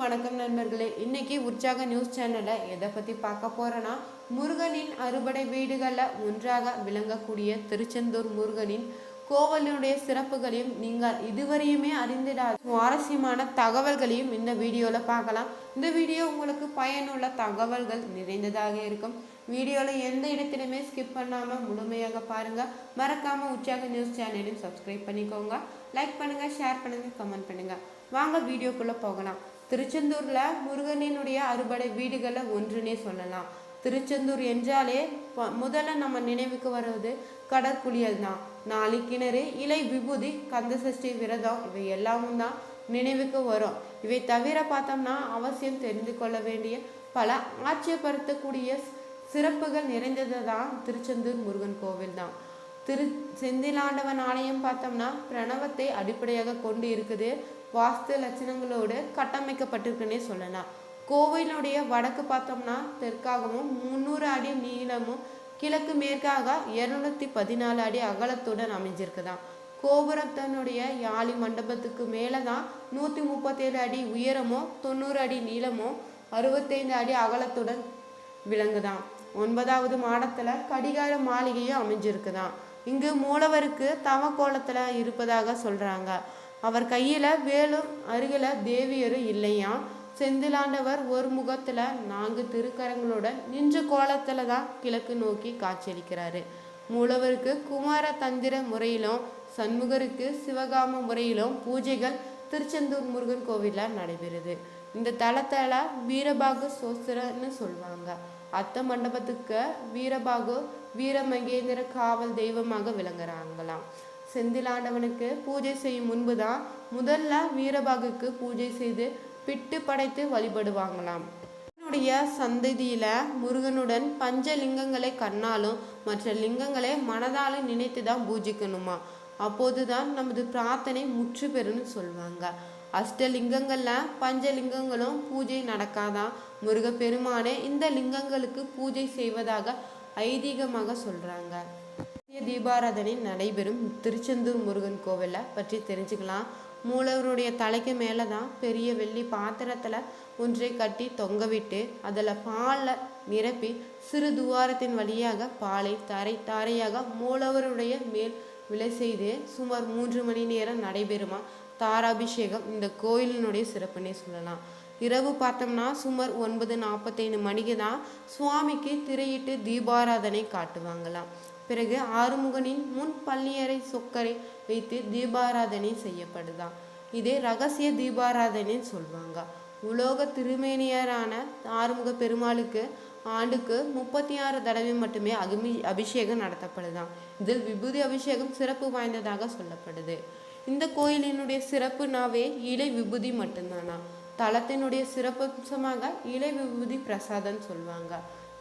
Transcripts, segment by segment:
வணக்கம் நண்பர்களே. இன்னைக்கு உற்சாக நியூஸ் சேனலில் எதை பற்றி பார்க்க போகிறோன்னா முருகனின் அறுபடை வீடுகளில் ஒன்றாக விளங்கக்கூடிய திருச்செந்தூர் முருகனின் கோவிலுடைய சிறப்புகளையும் நீங்கள் இதுவரையுமே அறிந்திடாத சுவாரஸ்யமான தகவல்களையும் இந்த வீடியோவில் பார்க்கலாம். இந்த வீடியோ உங்களுக்கு பயனுள்ள தகவல்கள் நிறைந்ததாக இருக்கும். வீடியோவில் எந்த இடத்திலுமே ஸ்கிப் பண்ணாமல் முழுமையாக பாருங்கள் மறக்காமல் உற்சாக நியூஸ் சேனலையும் சப்ஸ்கிரைப் பண்ணிக்கோங்க. லைக் பண்ணுங்கள் ஷேர் பண்ணுங்கள் கமெண்ட் பண்ணுங்கள் வாங்க வீடியோக்குள்ளே போகலாம். திருச்செந்தூரில் முருகனினுடைய அறுபடை வீடுகளில் ஒன்றுனே சொல்லலாம். திருச்செந்தூர் என்றாலே முதல்ல நம்ம நினைவுக்கு வருவது கடற்குளியல் தான். நாளி கிணறு இலை விபூதி கந்தசஷ்டி விரதம் இவை எல்லாமும் தான் நினைவுக்கு வரும். இவை தவிர பார்த்தோம்னா அவசியம் தெரிந்து கொள்ள வேண்டிய பல ஆச்சரியப்படுத்தக்கூடிய சிறப்புகள் நிறைந்தது தான் திருச்செந்தூர் முருகன் கோவில் தான். திரு செந்திலாண்டவன் ஆலயம் பார்த்தோம்னா பிரணவத்தை அடிப்படையாக கொண்டு இருக்குது. வாஸ்து லட்சணங்களோடு கட்டமைக்கப்பட்டிருக்குன்னே சொல்லலாம். கோவிலுடைய வடக்கு பார்த்தோம்னா தெற்காகவும் முந்நூறு அடி நீளமும் கிழக்கு மேற்காக இருநூத்தி பதினாலு அடி அகலத்துடன் அமைஞ்சிருக்குதாம் கோபுரத்தினுடைய யாழி மண்டபத்துக்கு மேலே தான் நூற்றி முப்பத்தேழு அடி உயரமும் தொண்ணூறு அடி நீளமும் அறுபத்தைந்து அடி அகலத்துடன் விளங்குதான். ஒன்பதாவது மாடத்தில் கடிகார மாளிகையும் அமைஞ்சிருக்குதாம் இங்கு மூலவருக்கு தவக்கோலத்துல இருப்பதாக சொல்கிறாங்க அவர் கையில் வேலும் அருகில் தேவியரும் இல்லையாம் செந்திலாண்டவர் ஒரு முகத்தில் நான்கு திருக்கரங்களுடன் நின்ற கோலத்தில் தான் கிழக்கு நோக்கி காட்சியளிக்கிறாரு. மூலவருக்கு குமார தந்திர முறையிலும் சண்முகருக்கு சிவகாம முறையிலும் பூஜைகள் திருச்செந்தூர் முருகன் கோவிலில் நடைபெறுது. இந்த தலத்தில் வீரபாகு சோஸ்திரன்னு சொல்லுவாங்க அத்த மண்டபத்துக்கு வீரபாகு வீரமகேந்திர காவல் தெய்வமாக விளங்குறாங்களாம். செந்திலாண்டவனுக்கு பூஜை செய்யும் முன்பு தான் முதல்ல வீரபாகுக்கு பூஜை செய்து பிட்டு படைத்து வழிபடுவாங்களாம். என்னுடைய சந்ததியில முருகனுடன் பஞ்ச லிங்கங்களை கண்ணாலும் மற்ற லிங்கங்களை மனதாலும் நினைத்து தான் பூஜிக்கணுமா? அப்போதுதான் நமது பிரார்த்தனை முற்று பெறும்னு சொல்லுவாங்க அஷ்டலிங்கங்கள்ல பஞ்சலிங்கங்களும் பூஜை நடக்காதான் முருகப்பெருமானே இந்த லிங்கங்களுக்கு பூஜை செய்வதாக ஐதீகமாக சொல்கிறாங்க தீபாராதனை நடைபெறும் திருச்செந்தூர் முருகன் கோவிலை பற்றி தெரிஞ்சுக்கலாம். மூலவருடைய தலைக்கு மேலே தான் பெரிய வெள்ளி பாத்திரத்தில் ஒன்றை கட்டி தொங்கவிட்டு அதில் பாலை நிரப்பி சிறு துவாரத்தின் வழியாக பாலை தரை தாரையாக மூலவருடைய மேல் விலை செய்து சுமார் மூன்று மணி நேரம் நடைபெறுமா? தாராபிஷேகம் இந்த கோயிலினுடைய சிறப்புன்னே சொல்லலாம். இரவு பார்த்தோம்னா சுமார் ஒன்பது நாற்பத்தைந்து மணிக்கு தான் சுவாமிக்கு திரையிட்டு தீபாராதனை காட்டுவாங்களாம். பிறகு ஆறுமுகனின் முன் பள்ளியறை சொக்கரை வைத்து தீபாராதனை செய்யப்படுதாம். இதே ரகசிய தீபாராதனைன்னு சொல்லுவாங்க உலோக திருமேனியரான ஆறுமுக பெருமாளுக்கு ஆண்டுக்கு முப்பத்தி ஆறு தடவை மட்டுமே அகிமி அபிஷேகம் நடத்தப்படுதாம். இதில் விபூதி அபிஷேகம் சிறப்பு வாய்ந்ததாக சொல்லப்படுது. இந்த கோயிலினுடைய சிறப்புனாவே இலை விபூதி மட்டும்தானா தலத்தினுடைய சிறப்பம்சமாக இலை விபூதி பிரசாதம் சொல்லுவாங்க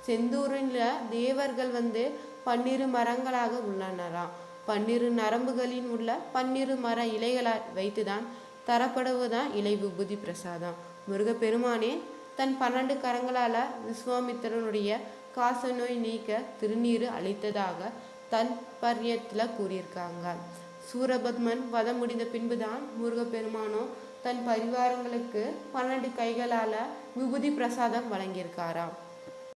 செந்தூரில் தேவர்கள் வந்து பன்னிரு மரங்களாக உள்ளனராம். பன்னிரு நரம்புகளின் உள்ள பன்னிரு மர இலைகளை வைத்துதான் தரப்படுவதுதான் இலை விபூதி பிரசாதம். முருகப்பெருமானே தன் பன்னெண்டு கரங்களால விஸ்வாமித்திரனுடைய காச நோய் நீக்க திருநீர் அளித்ததாக தன் பர்யத்துல கூறியிருக்காங்க. சூரபத்மன் வதம் முடிந்த பின்புதான் முருகப்பெருமானோ தன் பரிவாரங்களுக்கு பன்னெண்டு கைகளால விபூதி பிரசாதம் வழங்கியிருக்காராம்.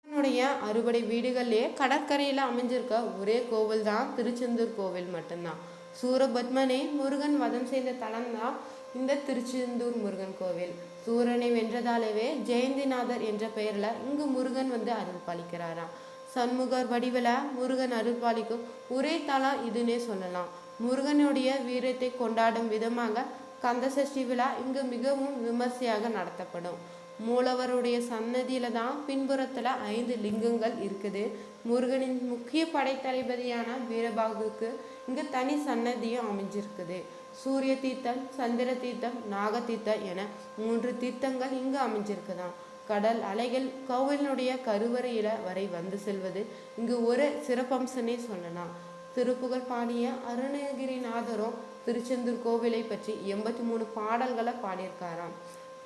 தன்னுடைய அறுபடை வீடுகள்லயே கடற்கரையில அமைஞ்சிருக்க ஒரே கோவில் தான் திருச்செந்தூர் கோவில் மட்டும்தான். சூரபத்மனை முருகன் வதம் செய்த தலம் தான் இந்த திருச்செந்தூர் முருகன் கோவில். சூரனை வென்றதாலவே ஜெயந்திநாதர் என்ற பெயர்ல இங்கு முருகன் வந்து அருள் பாலிக்கிறாராம். சண்முகர் வடிவில் முருகன் அருள் பாலிக்கும் ஒரே தலம் இதுன்னே சொல்லலாம். முருகனுடைய வீரத்தை கொண்டாடும் விதமாக கந்தசஷ்டி விழா இங்கு மிகவும் விமர்சையாக நடத்தப்படும். மூலவருடைய சன்னதியில தான் பின்புறத்துல ஐந்து லிங்கங்கள் இருக்குது. முருகனின் முக்கிய படைத்தளபதியான வீரபாகுக்கு இங்கு தனி சன்னதியும் அமைஞ்சிருக்குது. சூரிய தீர்த்தம் சந்திர தீர்த்தம் நாக தீர்த்தம் என மூன்று தீர்த்தங்கள் இங்கு அமைஞ்சிருக்குதாம். கடல் அலைகள் கோவிலினுடைய கருவறையில வரை வந்து செல்வது இங்கு ஒரு சிறப்பம்சனே சொல்லலாம். திருப்புகழ் பாடிய அருணகிரிநாதரும் திருச்செந்தூர் கோவிலை பற்றி எண்பத்தி மூணு பாடல்களை பாடியிருக்காராம்.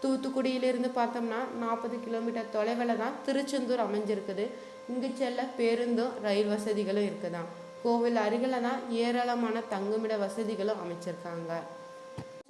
தூத்துக்குடியிலிருந்து பார்த்தோம்னா நாற்பது கிலோமீட்டர் தொலைவில் தான் திருச்செந்தூர் அமைஞ்சிருக்குது. இங்கு செல்ல பேருந்தும் ரயில் வசதிகளும் இருக்குதாம். கோவில் அருகில தான் ஏராளமான தங்குமிட வசதிகளும் அமைச்சிருக்காங்க.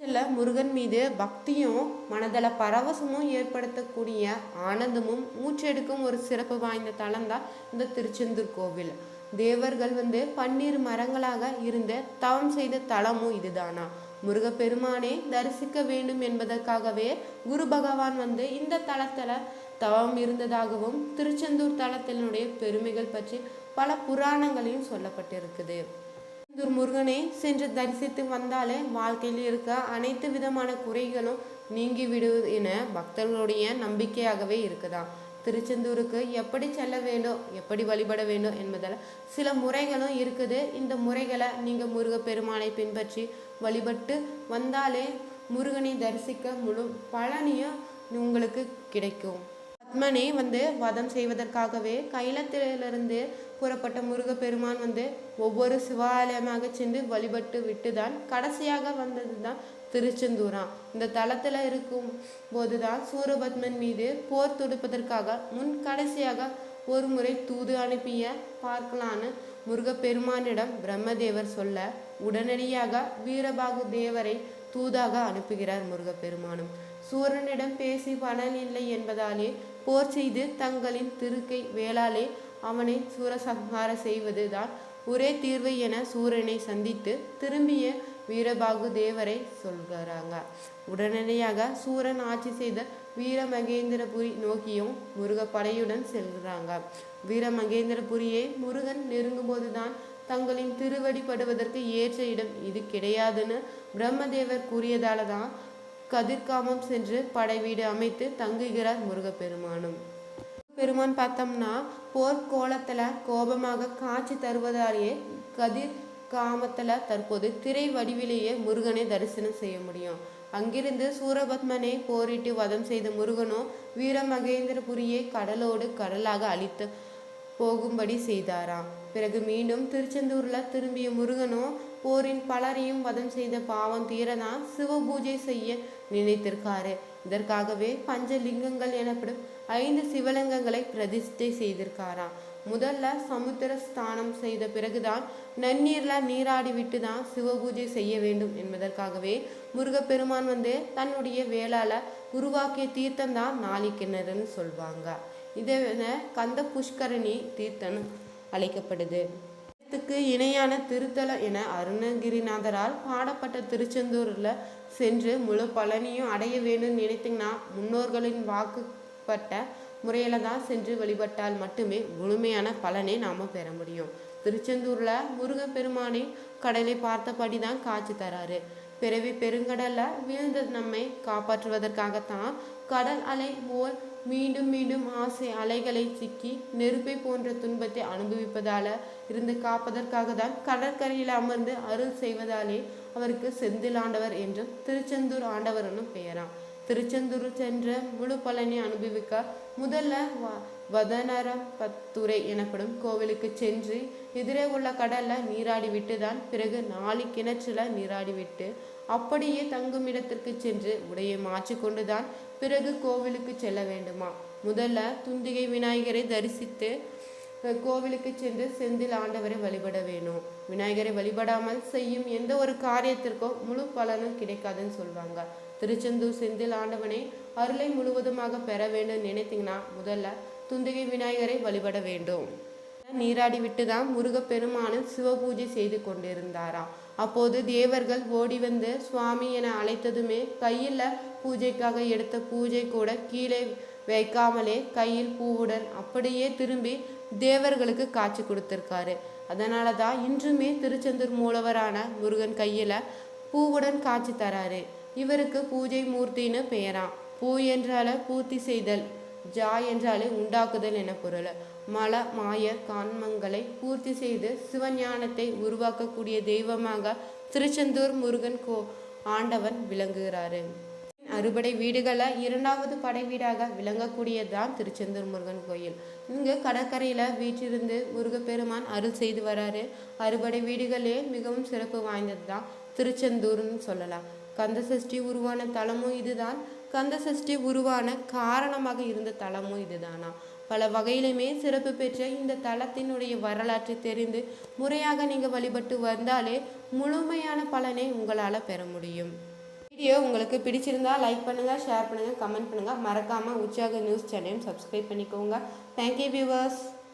இல்ல முருகன் மீது பக்தியும் மனதள பரவசமும் ஏற்படுத்தக்கூடிய ஆனந்தமும் மூச்செடுக்கும் ஒரு சிறப்பு வாய்ந்த தலம் தான் இந்த திருச்செந்தூர் கோவில். தேவர்கள் வந்து பன்னீர் மரங்களாக இருந்த தவம் செய்த தலமும் இதுதானா? முருகப்பெருமானே தரிசிக்க வேண்டும் என்பதற்காகவே குரு பகவான் வந்து இந்த தலத்துல தவம் இருந்ததாகவும் திருச்செந்தூர் தலத்தினுடைய பெருமைகள் பற்றி பல புராணங்களையும் சொல்லப்பட்டிருக்குது. திருச்செந்தூர் முருகனை சென்று தரிசித்து வந்தாலே வாழ்க்கையில் இருக்க அனைத்து விதமான குறைகளும் நீங்கிவிடுவது என பக்தர்களுடைய நம்பிக்கையாகவே இருக்குதாம். திருச்செந்தூருக்கு எப்படி செல்ல வேண்டும் எப்படி வழிபட வேண்டும் என்பதில் சில முறைகளும் இருக்குது. இந்த முறைகளை நீங்கள் முருகப்பெருமானை பின்பற்றி வழிபட்டு வந்தாலே முருகனை தரிசிக்க முழு பழனியும் உங்களுக்கு கிடைக்கும். பத்மனை வந்து வதம் செய்வதற்காகவே கைலத்திலிருந்து புறப்பட்ட முருகப்பெருமான் வந்து ஒவ்வொரு சிவாலயமாக சென்று வழிபட்டு விட்டுதான் கடைசியாக வந்தது தான் திருச்செந்தூராம் இந்த தளத்தில் இருக்கும் போதுதான் சூரபத்மன் மீது போர் தொடுப்பதற்காக முன் கடைசியாக ஒரு முறை தூது அனுப்பிய பார்க்கலான்னு முருகப்பெருமானிடம் பிரம்மதேவர் சொல்ல உடனடியாக வீரபாகு தேவரை தூதாக அனுப்புகிறார் முருகப்பெருமானும். சூரனிடம் பேசி பலன் இல்லை என்பதாலே போர் செய்து தங்களின் திருக்கை வேளாலே அவனை சூரசம்ஹார செய்வதுதான் ஒரே தீர்வு என சூரனை சந்தித்து திரும்பிய வீரபாகு தேவரை சொல்கிறாங்க. உடனடியாக சூரன் ஆட்சி செய்த வீரமகேந்திரபுரி நோக்கியும் முருகப்படையுடன் செல்கிறாங்க. வீரமகேந்திரபுரியை முருகன் நெருங்கும்போதுதான் தங்களின் திருவடி படுவதற்கு ஏற்ற இடம் இது கிடையாதுன்னு பிரம்மதேவர் கூறியதால தான் கதிர்காமம் சென்று படை வீடு அமைத்து தங்குகிறார் முருகப்பெருமானும். பெருமான் பார்த்தோம்னா போர்க்கோலத்துல கோபமாக காட்சி தருவதாலேயே கதிர் காமத்துல தற்போது திரை வடிவிலேயே முருகனை தரிசனம் செய்ய முடியும். அங்கிருந்து சூரபத்மனை போரிட்டு வதம் செய்த முருகனோ வீரமகேந்திரபுரியை கடலோடு கடலாக அழித்து போகும்படி செய்தாராம். பிறகு மீண்டும் திருச்செந்தூர்ல திரும்பிய முருகனோ போரின் பலரையும் வதம் செய்த பாவம் தீரதான் சிவபூஜை செய்ய நினைத்திருக்காரு. இதற்காகவே பஞ்சலிங்கங்கள் எனப்படும் ஐந்து சிவலிங்கங்களை பிரதிஷ்டை செய்திருக்காராம். முதல்ல சமுத்திர ஸ்தானம் செய்த பிறகுதான் நன்னீரில் நீராடி விட்டு தான் சிவபூஜை செய்ய வேண்டும் என்பதற்காகவே முருகப்பெருமான் வந்து தன்னுடைய வேளால உருவாக்கிய தீர்த்தம் தான் நாளி கிணறுன்னு சொல்வாங்க. இதை கந்த புஷ்கரணி தீர்த்தம் அழைக்கப்படுது தீர்த்தத்துக்கு இணையான திருத்தலம் என அருணகிரிநாதரால் பாடப்பட்ட திருச்செந்தூரில் சென்று முழு பலனையும் அடைய வேண்டும் நினைத்தீங்கன்னா முன்னோர்களின் வாக்குப்பட்ட முறையில் தான் சென்று வழிபட்டால் மட்டுமே முழுமையான பலனை நாம் பெற முடியும். திருச்செந்தூரில் முருகப்பெருமானை கடலை பார்த்தபடி தான் காட்சி தராரு. பிறவி பெருங்கடல்ல வீழ்ந்த நம்மை காப்பாற்றுவதற்காகத்தான் கடல் அலை போல் மீண்டும் மீண்டும் ஆசை அலைகளை சிக்கி நெருப்பை போன்ற துன்பத்தை அனுபவிப்பதால இருந்து காப்பதற்காக தான் கடற்கரையில் அமர்ந்து அருள் செய்வதாலே அவருக்கு செந்தில் ஆண்டவர் என்றும் திருச்செந்தூர் ஆண்டவர் என்னும் பெயராம். திருச்செந்தூர் சென்ற முழு பலனை அனுபவிக்க முதல்ல வ- வதனரப்பத்துறை எனப்படும் கோவிலுக்கு சென்று எதிரே உள்ள கடல்ல நீராடி விட்டு தான் பிறகு நாலு கிணற்றுல நீராடி விட்டு அப்படியே தங்கும் இடத்திற்கு சென்று உடையை மாற்றிக்கொண்டு தான் பிறகு கோவிலுக்கு செல்ல வேண்டுமா? முதல்ல துந்திகை விநாயகரை தரிசித்து கோவிலுக்கு சென்று செந்தில் ஆண்டவரை வழிபட வேணும். விநாயகரை வழிபடாமல் செய்யும் எந்த ஒரு காரியத்திற்கும் முழு பலனும் கிடைக்காதுன்னு சொல்லுவாங்க திருச்செந்தூர் செந்தில் ஆண்டவனை அருளை முழுவதுமாக பெற வேண்டும் நினைத்தீங்கன்னா முதல்ல துந்தகை விநாயகரை வழிபட வேண்டும். நீராடி விட்டு தான் முருகப்பெருமானும் சிவபூஜை செய்து கொண்டிருந்தாராம் அப்போது தேவர்கள் ஓடி வந்து சுவாமி என அழைத்ததுமே கையில் பூஜைக்காக எடுத்த பூஜை கூட கீழே வைக்காமலே கையில் பூவுடன் அப்படியே திரும்பி தேவர்களுக்கு காட்சி கொடுத்திருக்காரு. அதனால தான் இன்றுமே திருச்செந்தூர் மூலவரான முருகன் கையில் பூவுடன் காட்சி தராரு. இவருக்கு பூஜை மூர்த்தின்னு பெயராம் பூ என்றால பூர்த்தி செய்தல் ஜா என்றாலே உண்டாக்குதல் என பொருள். மல மாய கான்மங்களை பூர்த்தி செய்து சிவஞானத்தை உருவாக்கக்கூடிய தெய்வமாக திருச்செந்தூர் முருகன் கோ ஆண்டவன் விளங்குகிறாரு. அறுபடை வீடுகள்ல இரண்டாவது படை வீடாக விளங்கக்கூடியதுதான் திருச்செந்தூர் முருகன் கோயில். இங்கு கடற்கரையில வீற்றிருந்து முருகப்பெருமான் அருள் செய்து வராரு. அறுபடை வீடுகளே மிகவும் சிறப்பு வாய்ந்தது தான் திருச்செந்தூர்னு சொல்லலாம். கந்தசஷ்டி உருவான தலமும் இதுதான். கந்தசஷ்டி உருவான காரணமாக இருந்த தலமும் இதுதானா? பல வகையிலுமே சிறப்பு பெற்ற இந்த தலத்தினுடைய வரலாற்றை தெரிந்து முறையாக நீங்கள் வழிபட்டு வந்தாலே முழுமையான பலனை உங்களால் பெற முடியும். வீடியோ உங்களுக்கு பிடிச்சிருந்தா லைக் பண்ணுங்கள் ஷேர் பண்ணுங்கள் கமெண்ட் பண்ணுங்கள் மறக்காமல் உற்சாக நியூஸ் சேனலையும் சப்ஸ்கிரைப் பண்ணிக்கோங்க. Thank you viewers